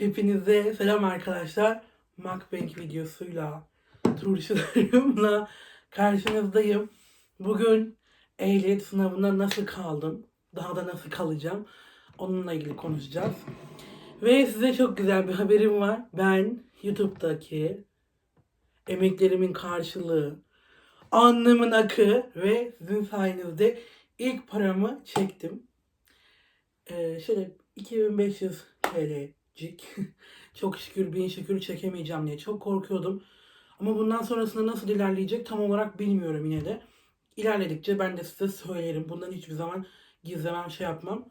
Hepinize selam arkadaşlar. Mukbang videosuyla, turşularımla karşınızdayım. Bugün ehliyet sınavına nasıl kaldım, daha da nasıl kalacağım onunla ilgili konuşacağız. Ve size çok güzel bir haberim var. Ben YouTube'daki emeklerimin karşılığı, alnımın akı ve sizin sayenizde ilk paramı çektim. Ee, şöyle 2500 TL'cik. çok şükür bin şükür çekemeyeceğim diye çok korkuyordum. Ama bundan sonrasında nasıl ilerleyecek tam olarak bilmiyorum yine de. İlerledikçe ben de size söylerim. Bundan hiçbir zaman gizlemem şey yapmam.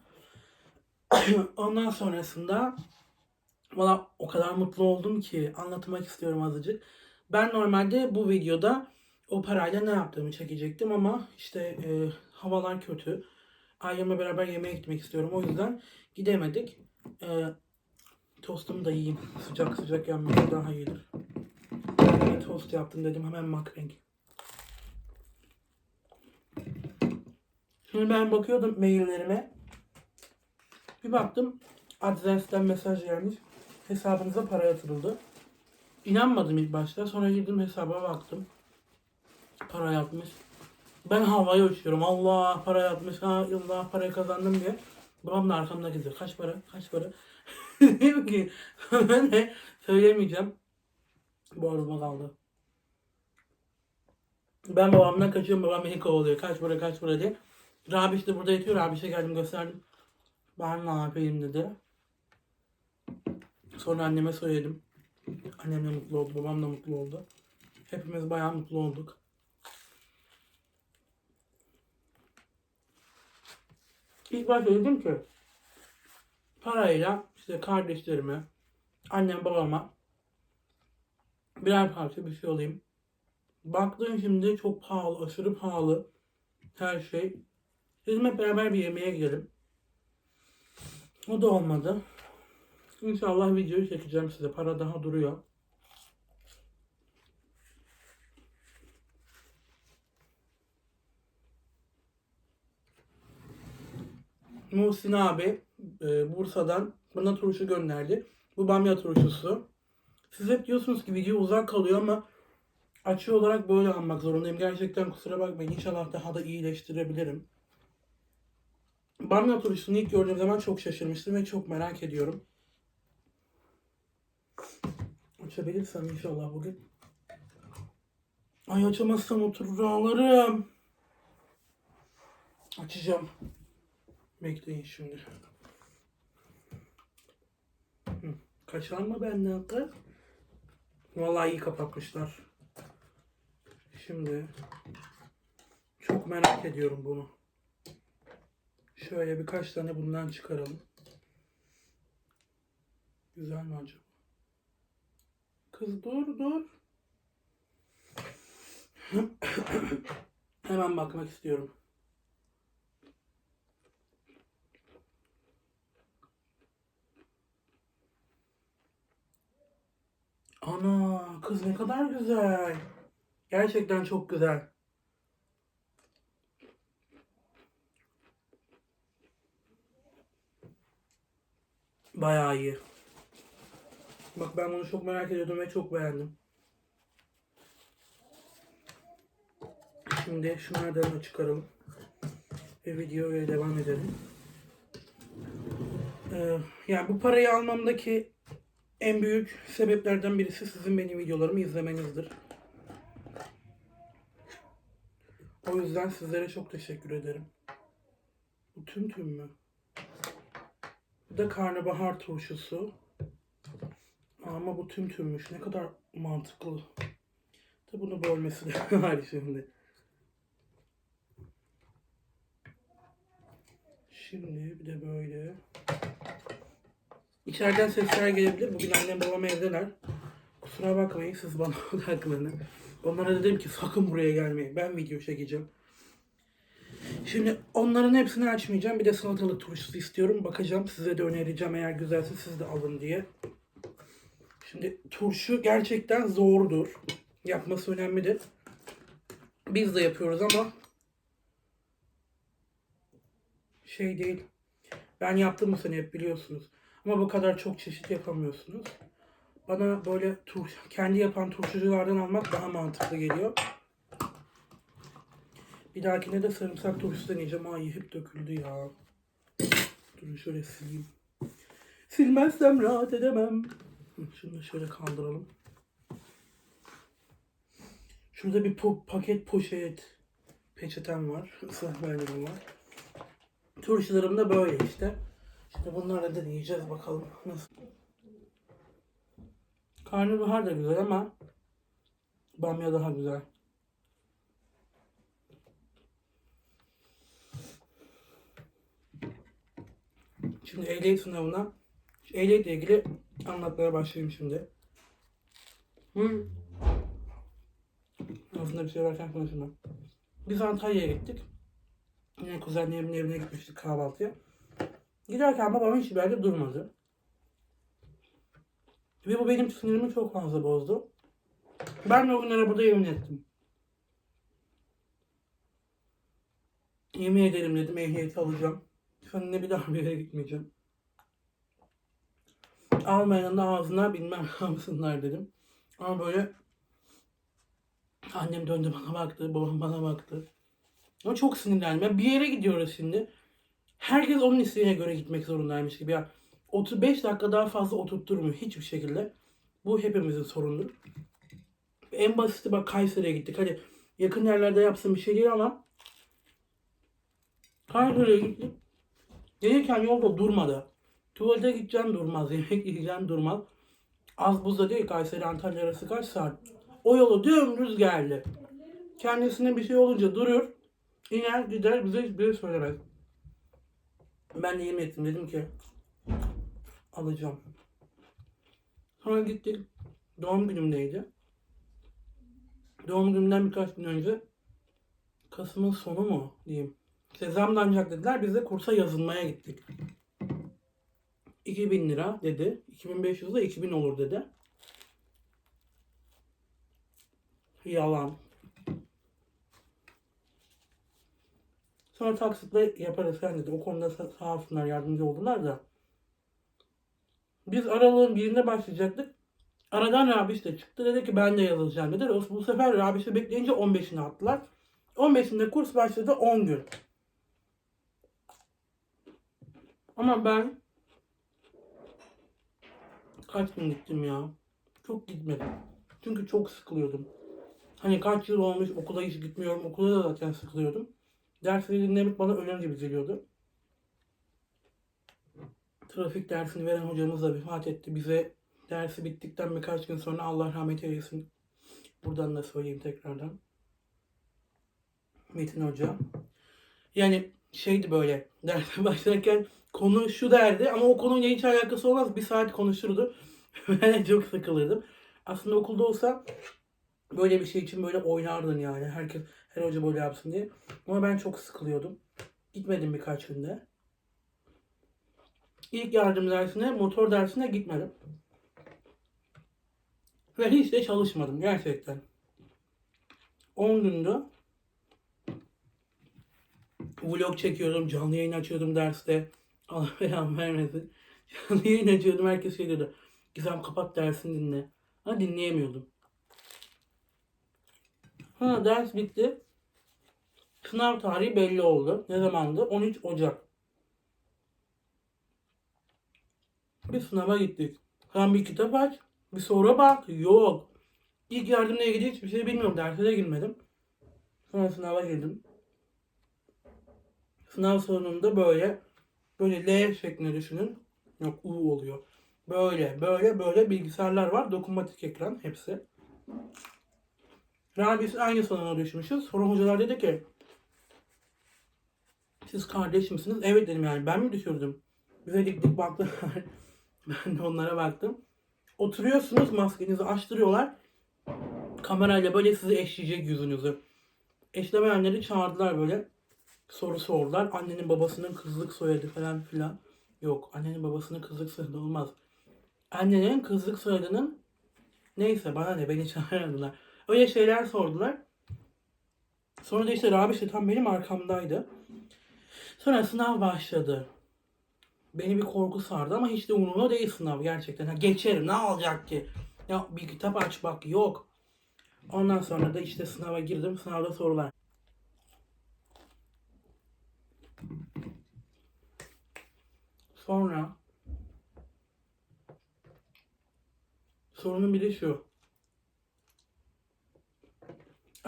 Ondan sonrasında valla o kadar mutlu oldum ki anlatmak istiyorum azıcık. Ben normalde bu videoda o parayla ne yaptığımı çekecektim ama işte e, havalar kötü. Ailemle beraber yemeğe gitmek istiyorum. O yüzden gidemedik. E, tostumu da yiyeyim. Sıcak sıcak yenmesi daha iyidir. Bir tost yaptım dedim hemen mukbang. Şimdi ben bakıyordum maillerime. Bir baktım AdSense'den mesaj gelmiş. Hesabınıza para yatırıldı. İnanmadım ilk başta. Sonra girdim hesaba baktım. Para yatmış. Ben havaya uçuyorum. Allah para yatmış. Ha Allah parayı kazandım diye. Babam da arkamda geziyor. Kaç para? Kaç para? Diyorum ki ben de söylemeyeceğim. Boğazıma kaldı. Ben babamdan kaçıyorum. Babam beni kovalıyor. Kaç para kaç para diye. Rabiş de burada yatıyor. Rabiş'e geldim gösterdim. Ben ne yapayım dedi. Sonra anneme söyledim. Annem de mutlu oldu. Babam da mutlu oldu. Hepimiz bayağı mutlu olduk. İlk başta dedim ki parayla işte kardeşlerime, annem babama birer parça bir şey alayım. Baktım şimdi çok pahalı, aşırı pahalı her şey. Dedim hep beraber bir yemeğe gidelim. O da olmadı. İnşallah videoyu çekeceğim size. Para daha duruyor. Muhsin abi e, Bursa'dan bana turşu gönderdi. Bu bamya turşusu. Siz hep diyorsunuz ki video uzak kalıyor ama açı olarak böyle almak zorundayım. Gerçekten kusura bakmayın. İnşallah daha da iyileştirebilirim. Bamya turşusunu ilk gördüğüm zaman çok şaşırmıştım ve çok merak ediyorum. Açabilirsem inşallah bugün. Ay açamazsam oturur ağlarım. Açacağım. Bekleyin şimdi. Kaçar mı benden kız? Vallahi iyi kapatmışlar. Şimdi çok merak ediyorum bunu. Şöyle birkaç tane bundan çıkaralım. Güzel mi acaba? Kız dur dur. Hemen bakmak istiyorum. Ana kız ne kadar güzel. Gerçekten çok güzel. Bayağı iyi. Bak ben bunu çok merak ediyordum ve çok beğendim. Şimdi şunlardan da çıkaralım. Ve videoya devam edelim. Ee, yani bu parayı almamdaki en büyük sebeplerden birisi sizin benim videolarımı izlemenizdir. O yüzden sizlere çok teşekkür ederim. Bu tüm tüm mü? Bu da karnabahar turşusu. Ama bu tüm tümmüş. Ne kadar mantıklı. Da bunu bölmesi de var şimdi. Şimdi bir de böyle. İçeriden sesler gelebilir. Bugün annem babam evdeler. Kusura bakmayın siz bana odaklanın. Onlara dedim ki sakın buraya gelmeyin. Ben video çekeceğim. Şimdi onların hepsini açmayacağım. Bir de salatalık turşusu istiyorum. Bakacağım size de önereceğim eğer güzelse siz de alın diye. Şimdi turşu gerçekten zordur. Yapması önemlidir. Biz de yapıyoruz ama şey değil. Ben yaptım bu sene hep biliyorsunuz. Ama bu kadar çok çeşit yapamıyorsunuz. Bana böyle tur, kendi yapan turşuculardan almak daha mantıklı geliyor. Bir dahakine de sarımsak turşusu deneyeceğim. Ay hep döküldü ya. Durun şöyle sileyim. Silmezsem rahat edemem. Şunu da şöyle kaldıralım. Şurada bir po- paket poşet peçetem var. Islak mendilum var. Turşularım da böyle işte. Şimdi bunlarla da deneyeceğiz bakalım nasıl. Karnabahar da güzel ama bamya daha güzel. Şimdi ehliyet sınavına ehliyetle ilgili anlatmaya başlayayım şimdi. Hı. Aslında bir şey varken konuşmam. Biz Antalya'ya gittik. Yine kuzenlerimin evine gitmiştik kahvaltıya. Giderken babam hiçbir yerde durmadı. Ve bu benim sinirimi çok fazla bozdu. Ben de o gün arabada yemin ettim. Yemin ederim dedim ehliyeti alacağım. Seninle bir daha bir yere gitmeyeceğim. Almayanın da ağzına bilmem ne yapsınlar dedim. Ama böyle annem döndü bana baktı, babam bana baktı. Ama çok sinirlendim. Ya bir yere gidiyoruz şimdi. Herkes onun isteğine göre gitmek zorundaymış gibi. Ya 35 dakika daha fazla oturtturmuyor hiçbir şekilde. Bu hepimizin sorunudur. En basiti bak Kayseri'ye gittik. Hadi yakın yerlerde yapsın bir şey değil ama Kayseri'ye gittik. Gelirken yolda durmadı. Tuvalete gideceğim durmaz. Yemek yiyeceğim durmaz. Az buzda değil Kayseri Antalya arası kaç saat? O yolu dümdüz geldi. Kendisine bir şey olunca durur. iner gider bize hiçbir şey söylemez. Ben de yemin dedim ki alacağım. Sonra gittik. Doğum günümdeydi. Doğum günümden birkaç gün önce Kasım'ın sonu mu diyeyim. İşte zamlanacak dediler. Biz de kursa yazılmaya gittik. 2000 lira dedi. 2500 de 2000 olur dedi. Yalan. Sonra taksitle yaparız sen dedi. O konuda sa- sağ olsunlar yardımcı oldular da. Biz aralığın birinde başlayacaktık. Aradan Rabiş de çıktı. Dedi ki ben de yazılacağım dedi. O- Bu sefer Rabiş'i bekleyince 15'ine attılar. 15'inde kurs başladı 10 gün. Ama ben kaç gün gittim ya? Çok gitmedim. Çünkü çok sıkılıyordum. Hani kaç yıl olmuş okula hiç gitmiyorum. Okula da zaten sıkılıyordum. Dersleri dinlemek bana ölüm gibi geliyordu. Trafik dersini veren hocamız da vefat etti. Bize dersi bittikten birkaç gün sonra Allah rahmet eylesin. Buradan da söyleyeyim tekrardan. Metin Hoca. Yani şeydi böyle derse başlarken konu şu derdi ama o konuyla hiç alakası olmaz. Bir saat konuşurdu. ben çok sıkılırdım. Aslında okulda olsa böyle bir şey için böyle oynardın yani. Herkes her hoca böyle yapsın diye. Ama ben çok sıkılıyordum. Gitmedim birkaç günde. İlk yardım dersine, motor dersine gitmedim. Ve hiç de çalışmadım gerçekten. 10 gündü. Vlog çekiyordum, canlı yayın açıyordum derste. Allah belamı vermesin. Canlı yayın açıyordum, herkes şey diyordu. Gizem kapat dersini dinle. Ama dinleyemiyordum. Ha ders bitti. Sınav tarihi belli oldu. Ne zamandı? 13 Ocak. Bir sınava gittik. Sen bir kitap aç. Bir soru bak. Yok. İlk yardımla ilgili hiçbir şey bilmiyorum. Derse de girmedim. Sonra sınava girdim. Sınav sonunda böyle böyle L şeklinde düşünün. Yok U oluyor. Böyle böyle böyle bilgisayarlar var. Dokunmatik ekran hepsi. Biz aynı sınava düşmüşüz. Sonra hocalar dedi ki siz kardeş misiniz? Evet dedim yani ben mi düşürdüm? Bize dik dik baktılar. ben de onlara baktım. Oturuyorsunuz maskenizi açtırıyorlar. Kamerayla böyle sizi eşleyecek yüzünüzü. Eşlemeyenleri çağırdılar böyle. Soru sordular. Annenin babasının kızlık soyadı falan filan. Yok annenin babasının kızlık soyadı olmaz. Annenin kızlık soyadının neyse bana ne beni çağırdılar. Öyle şeyler sordular. Sonra da işte Rabiş de tam benim arkamdaydı. Sonra sınav başladı. beni bir korku sardı ama hiç de umurumda değil sınav gerçekten. Ha, geçerim ne olacak ki? Ya bir kitap aç bak yok. Ondan sonra da işte sınava girdim. Sınavda sorular. Sonra sorunun biri şu.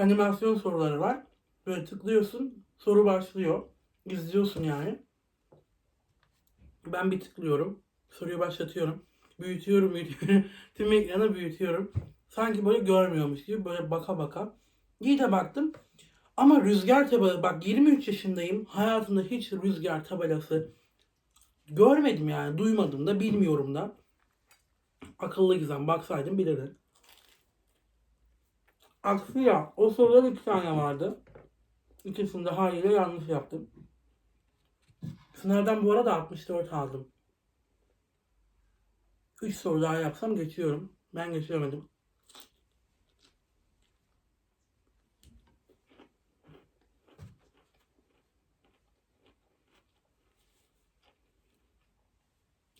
Animasyon soruları var. Böyle tıklıyorsun, soru başlıyor. İzliyorsun yani. Ben bir tıklıyorum. Soruyu başlatıyorum. Büyütüyorum, büyütüyorum. Tüm ekranı büyütüyorum. Sanki böyle görmüyormuş gibi böyle baka baka. İyi de baktım. Ama rüzgar tabelası, bak 23 yaşındayım. Hayatımda hiç rüzgar tabelası görmedim yani. Duymadım da, bilmiyorum da. Akıllı gizem baksaydım bilirdin. Aksi ya, o sorular iki tane vardı. İkisini de haliyle yanlış yaptım. Sınavdan bu arada 64 aldım. 3 soru daha yapsam geçiyorum. Ben geçemedim.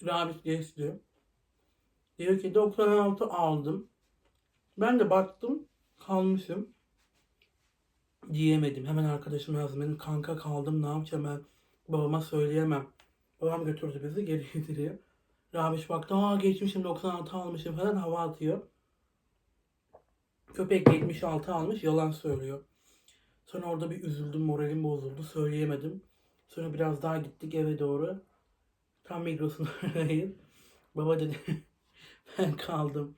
Rabit geçti. Diyor ki 96 aldım. Ben de baktım kalmışım. Diyemedim. Hemen arkadaşım yazdım. Benim kanka kaldım ne yapacağım ben. Babama söyleyemem. Babam götürdü bizi geri getiriyor. Rabiş baktı aa geçmişim 96 almışım falan hava atıyor. Köpek 76 almış yalan söylüyor. Sonra orada bir üzüldüm moralim bozuldu söyleyemedim. Sonra biraz daha gittik eve doğru. Tam Migros'un oradayız. Baba dedi ben kaldım.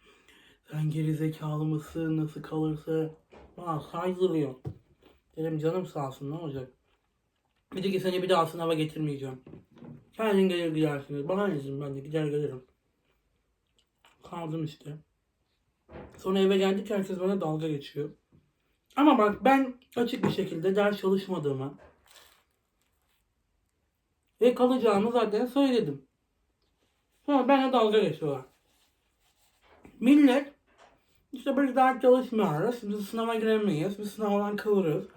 Sen geri zekalı mısın nasıl kalırsa bana saydırıyor. Dedim canım sağ olsun ne olacak. Bir de ki seni bir daha sınava getirmeyeceğim. Kendin gelir gidersiniz. Bana dedim ben de gider gelirim. Kaldım işte. Sonra eve geldik herkes bana dalga geçiyor. Ama bak ben açık bir şekilde ders çalışmadığımı ve kalacağımı zaten söyledim. Sonra bana dalga geçiyorlar. Millet işte biz daha çalışmıyoruz, biz sınava giremeyiz, biz sınavdan kalırız.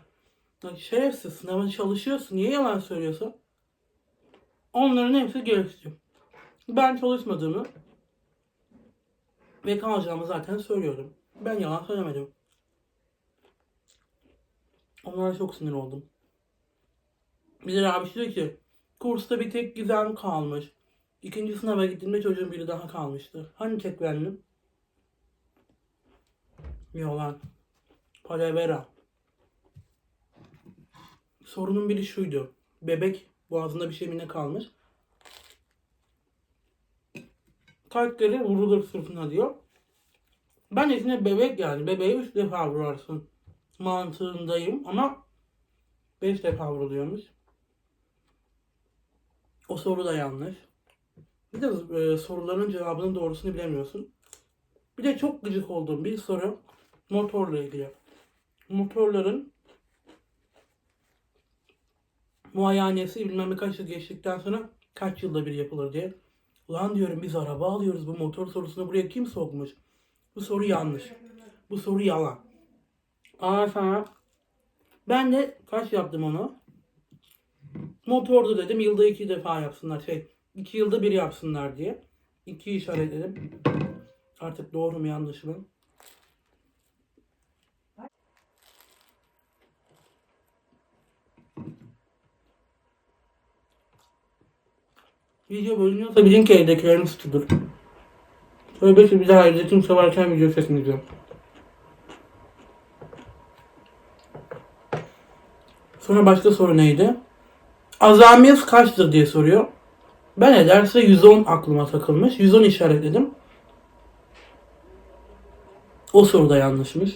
Bak şerefsiz sınava çalışıyorsun, niye yalan söylüyorsun? Onların hepsi geçti. Ben çalışmadığımı ve kalacağımı zaten söylüyordum. Ben yalan söylemedim. Onlara çok sinir oldum. Bir de abi diyor ki kursta bir tek gizem kalmış. İkinci sınava gittiğimde çocuğun biri daha kalmıştı. Hani tek bendim? Yalan. Palavera. Sorunun biri şuydu. Bebek boğazında bir şey mi ne kalmış. Kalpleri vurulur sırtına diyor. Ben içine bebek yani. Bebeği üç defa vurarsın. Mantığındayım ama beş defa vuruluyormuş. O soru da yanlış. Bir de e, soruların cevabının doğrusunu bilemiyorsun. Bir de çok gıcık olduğum bir soru motorla ilgili. Motorların muayenesi bilmem kaç yıl geçtikten sonra kaç yılda bir yapılır diye. Ulan diyorum biz araba alıyoruz bu motor sorusunu buraya kim sokmuş? Bu soru yanlış. Bu soru yalan. Aa sana ben de kaç yaptım onu? Motordu dedim yılda iki defa yapsınlar şey iki yılda bir yapsınlar diye. İki işaretledim. Artık doğru mu yanlış mı? Video bölünüyorsa bilin ki evdekilerin suçudur. Tövbe ki bir daha evde kimse varken video sesini izliyorum. Sonra başka soru neydi? Azamiyet kaçtır diye soruyor. Ben ederse 110 aklıma takılmış. 110 işaretledim. O soru da yanlışmış.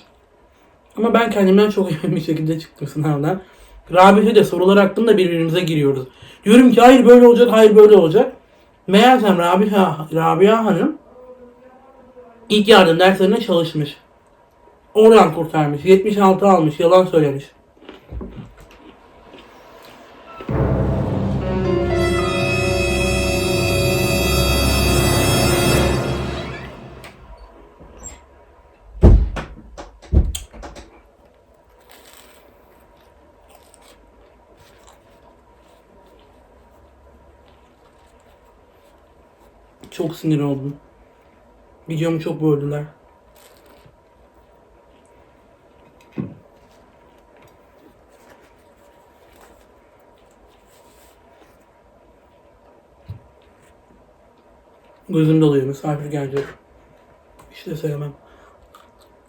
Ama ben kendimden çok emin bir şekilde çıktım sınavdan. Rabi'de de sorular hakkında birbirimize giriyoruz. Diyorum ki hayır böyle olacak, hayır böyle olacak. Meğersem Rabia, Rabia Hanım ilk yardım derslerine çalışmış. Oradan kurtarmış. 76 almış. Yalan söylemiş. Sinir oldum. Videomu çok böldüler. Gözüm doluyor misafir gelecek. İşte sevmem.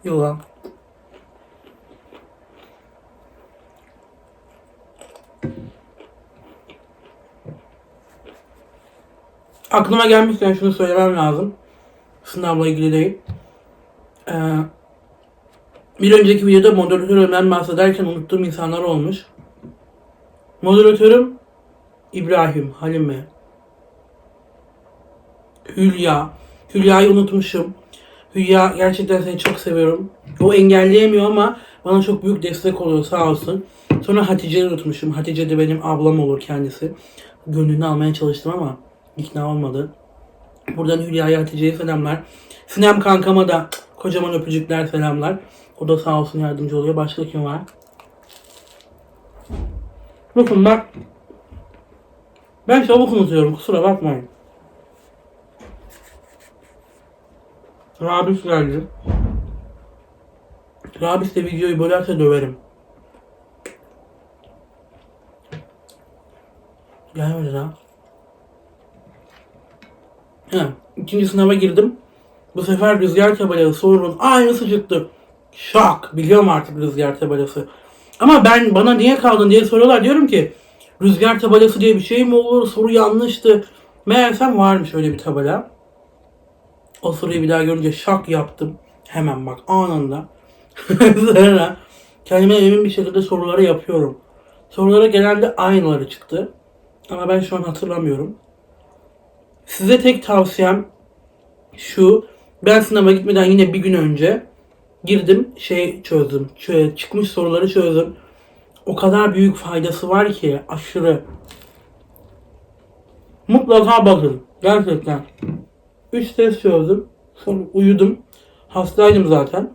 Yalan. Aklıma gelmişken şunu söylemem lazım. Sınavla ilgili değil. Ee, bir önceki videoda moderatörümden bahsederken unuttuğum insanlar olmuş. Moderatörüm İbrahim, Halime, Hülya. Hülya'yı unutmuşum. Hülya gerçekten seni çok seviyorum. O engelleyemiyor ama bana çok büyük destek oluyor sağ olsun. Sonra Hatice'yi unutmuşum. Hatice de benim ablam olur kendisi. Gönlünü almaya çalıştım ama ikna olmadı. Buradan Hülya'ya Hatice'ye selamlar. Sinem kankama da kocaman öpücükler selamlar. O da sağ olsun yardımcı oluyor. Başka kim var? Bakın bak. Ben çabuk unutuyorum kusura bakmayın. Rabis geldi. Rabis de videoyu bölerse döverim. Gelmedi daha. Ha, ikinci sınava girdim. Bu sefer rüzgar tabelası sorunun aynısı çıktı. Şok. Biliyorum artık rüzgar tabelası. Ama ben bana niye kaldın diye soruyorlar. Diyorum ki rüzgar tabelası diye bir şey mi olur? Soru yanlıştı. Meğersem varmış öyle bir tabela. O soruyu bir daha görünce şak yaptım. Hemen bak anında. Sonra kendime emin bir şekilde soruları yapıyorum. Sorulara genelde aynıları çıktı. Ama ben şu an hatırlamıyorum. Size tek tavsiyem şu. Ben sınava gitmeden yine bir gün önce girdim şey çözdüm. Şöyle çıkmış soruları çözdüm. O kadar büyük faydası var ki aşırı. Mutlaka bakın. Gerçekten. 3 test çözdüm. Sonra uyudum. Hastaydım zaten.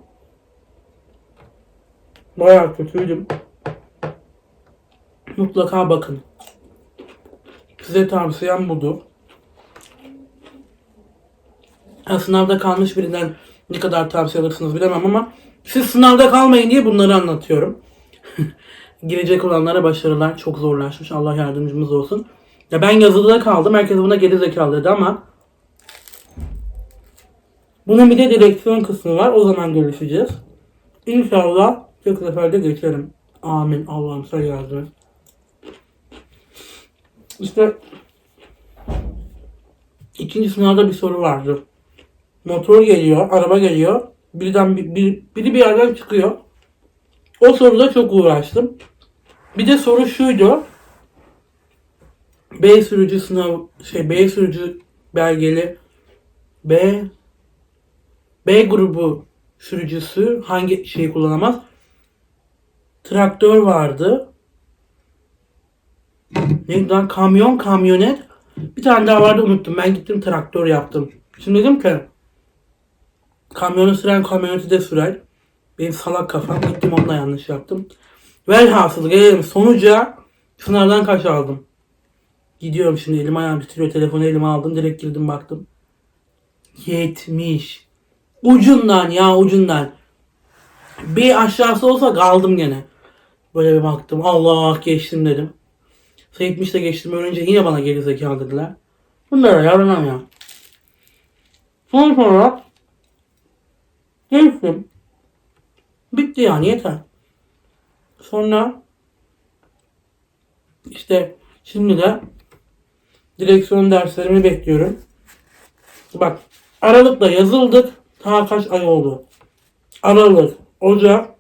Bayağı kötüydüm. Mutlaka bakın. Size tavsiyem budur. Ha, sınavda kalmış birinden ne kadar tavsiye alırsınız bilemem ama siz sınavda kalmayın diye bunları anlatıyorum. Girecek olanlara başarılar. Çok zorlaşmış. Allah yardımcımız olsun. Ya ben yazılıda kaldım. Herkes buna geri zekalı dedi ama bunun bir de direksiyon kısmı var. O zaman görüşeceğiz. İnşallah tek seferde geçerim. Amin. Allah'ım sen yardım. İşte ikinci sınavda bir soru vardı. Motor geliyor, araba geliyor. Birden bir, bir- biri bir yerden çıkıyor. O soruda çok uğraştım. Bir de soru şuydu. B sürücü sınav şey B sürücü belgeli B B grubu sürücüsü hangi şeyi kullanamaz? Traktör vardı. Neydi lan? Kamyon, kamyonet. Bir tane daha vardı unuttum. Ben gittim traktör yaptım. Şimdi dedim ki kamyonu süren kamyoneti de sürer. Benim salak kafam. Gittim onunla yanlış yaptım. Velhasıl gelelim sonuca sınavdan kaç aldım? Gidiyorum şimdi elim ayağım titriyor. Telefonu elime aldım. Direkt girdim baktım. 70. Ucundan ya ucundan. Bir aşağısı olsa kaldım gene. Böyle bir baktım. Allah geçtim dedim. 70 de geçtim öğrenince yine bana geri zekalı dediler. Bunlara yaranam ya. Sonuç olarak geçtim. Bitti yani yeter. Sonra işte şimdi de direksiyon derslerimi bekliyorum. Bak Aralık'ta yazıldık. Ta kaç ay oldu? Aralık, Ocak,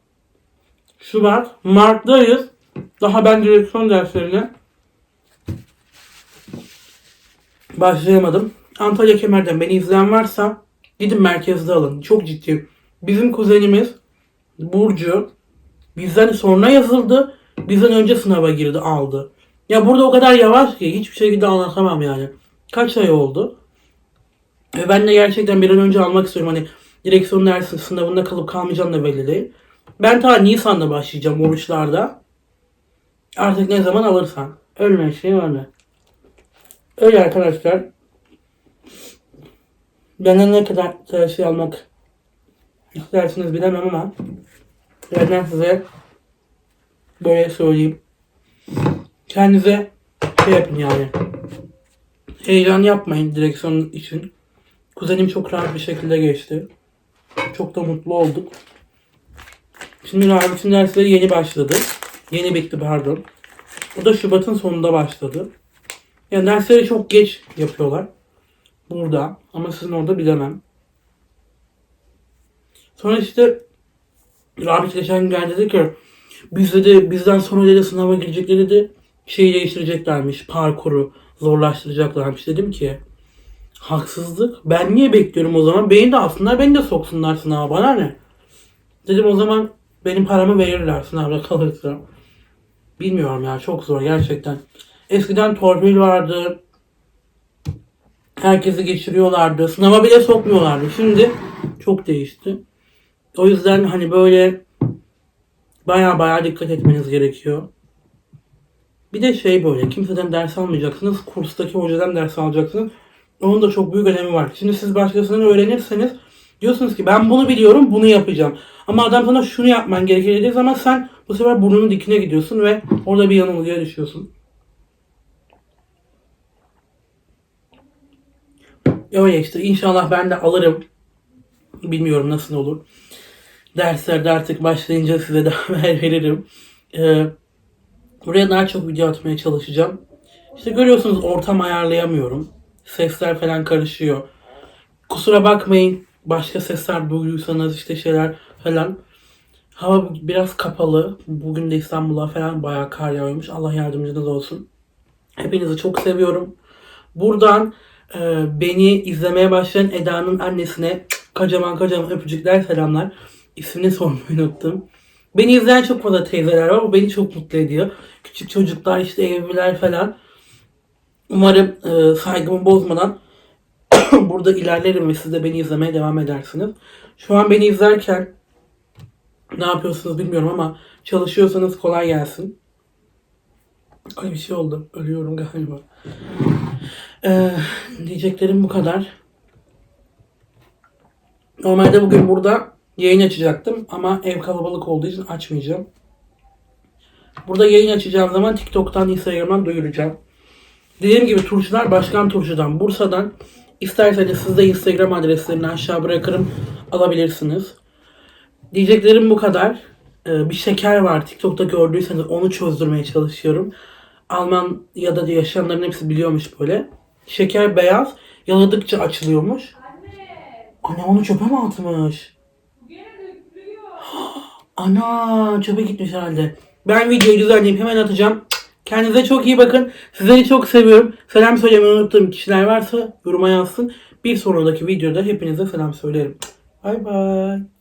Şubat, Mart'tayız. Daha ben direksiyon derslerine başlayamadım. Antalya Kemer'den beni izleyen varsa gidin merkezde alın. Çok ciddi. Bizim kuzenimiz Burcu bizden sonra yazıldı. Bizden önce sınava girdi aldı. Ya burada o kadar yavaş ki hiçbir şekilde anlatamam yani. Kaç ay oldu? Ve ben de gerçekten bir an önce almak istiyorum. Hani direksiyon dersi sınavında kalıp kalmayacağım da belli değil. Ben ta Nisan'da başlayacağım oruçlarda. Artık ne zaman alırsan. Ölme şey öyle. Öyle arkadaşlar. Benden ne kadar şey almak istersiniz bilemem ama benden size böyle söyleyeyim. Kendinize şey yapın yani. Heyecan yapmayın direksiyon için. Kuzenim çok rahat bir şekilde geçti. Çok da mutlu olduk. Şimdi Rabit'in dersleri yeni başladı. Yeni bitti pardon. O da Şubat'ın sonunda başladı. Yani dersleri çok geç yapıyorlar. Burada. Ama sizin orada bilemem. Sonra işte Rabit geçen geldi dedi ki biz dedi bizden sonra dedi sınava girecekleri dedi şeyi değiştireceklermiş. Parkuru zorlaştıracaklarmış. Dedim ki haksızlık. Ben niye bekliyorum o zaman? Beni de aslında beni de soksunlar sınava bana ne? Dedim o zaman benim paramı verirler sınavda kalırsa. Bilmiyorum ya çok zor gerçekten. Eskiden torpil vardı. Herkesi geçiriyorlardı. Sınava bile sokmuyorlardı. Şimdi çok değişti. O yüzden hani böyle baya baya dikkat etmeniz gerekiyor. Bir de şey böyle kimseden ders almayacaksınız. Kurstaki hocadan ders alacaksınız. Onun da çok büyük önemi var. Şimdi siz başkasından öğrenirseniz diyorsunuz ki ben bunu biliyorum bunu yapacağım. Ama adam sana şunu yapman gerekir dediği zaman sen bu sefer burnunun dikine gidiyorsun ve orada bir yanılgıya düşüyorsun. Öyle işte inşallah ben de alırım. Bilmiyorum nasıl olur. Derslerde artık başlayınca size de haber veririm. Ee, buraya daha çok video atmaya çalışacağım. İşte görüyorsunuz ortam ayarlayamıyorum. Sesler falan karışıyor. Kusura bakmayın başka sesler duyduysanız işte şeyler falan. Hava biraz kapalı. Bugün de İstanbul'a falan bayağı kar yağıyormuş. Allah yardımcınız olsun. Hepinizi çok seviyorum. Buradan e, beni izlemeye başlayan Eda'nın annesine kocaman kocaman öpücükler selamlar. İsmini sormayı unuttum. Beni izleyen çok fazla teyzeler var. Bu beni çok mutlu ediyor. Küçük çocuklar işte evliler falan. Umarım e, saygımı bozmadan burada ilerlerim ve siz de beni izlemeye devam edersiniz. Şu an beni izlerken ne yapıyorsunuz bilmiyorum ama çalışıyorsanız kolay gelsin. Ay bir şey oldu. Ölüyorum galiba. Ee, diyeceklerim bu kadar. Normalde bugün burada yayın açacaktım ama ev kalabalık olduğu için açmayacağım. Burada yayın açacağım zaman TikTok'tan, Instagram'dan duyuracağım. Dediğim gibi turşular Başkan Turşu'dan, Bursa'dan. İsterseniz siz de Instagram adreslerini aşağı bırakırım. Alabilirsiniz. Diyeceklerim bu kadar. Ee, bir şeker var. TikTok'ta gördüyseniz onu çözdürmeye çalışıyorum. Alman ya da yaşayanların hepsi biliyormuş böyle. Şeker beyaz. Yaladıkça açılıyormuş. Anne onu çöpe mi atmış? Ana çöpe gitmiş herhalde. Ben videoyu düzenleyip hemen atacağım. Kendinize çok iyi bakın. Sizleri çok seviyorum. Selam söylemeyi unuttuğum kişiler varsa yoruma yazsın. Bir sonraki videoda hepinize selam söylerim. Bay bay.